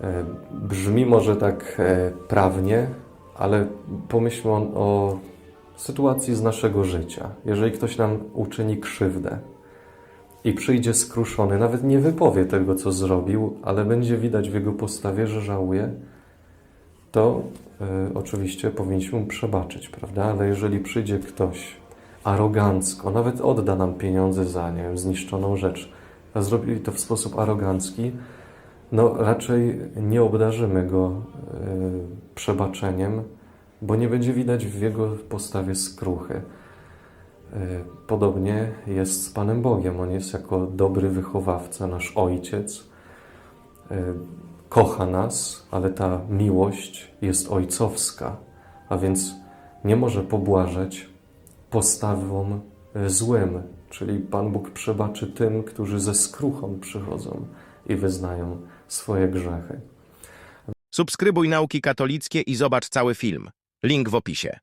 E, Brzmi może tak e, prawnie, ale pomyślmy o, sytuacji z naszego życia. Jeżeli ktoś nam uczyni krzywdę i przyjdzie skruszony, nawet nie wypowie tego, co zrobił, ale będzie widać w jego postawie, że żałuje, to e, oczywiście powinniśmy mu przebaczyć, prawda? Ale jeżeli przyjdzie ktoś arogancko, nawet odda nam pieniądze za, nie zniszczoną rzecz, a zrobili to w sposób arogancki, no raczej nie obdarzymy go e, przebaczeniem, bo nie będzie widać w jego postawie skruchy. E, Podobnie jest z Panem Bogiem. On jest jako dobry wychowawca, nasz ojciec. E, Kocha nas, ale ta miłość jest ojcowska, a więc nie może pobłażać postawom złym. Czyli Pan Bóg przebaczy tym, którzy ze skruchą przychodzą i wyznają swoje grzechy. Subskrybuj Nauki Katolickie i zobacz cały film. Link w opisie.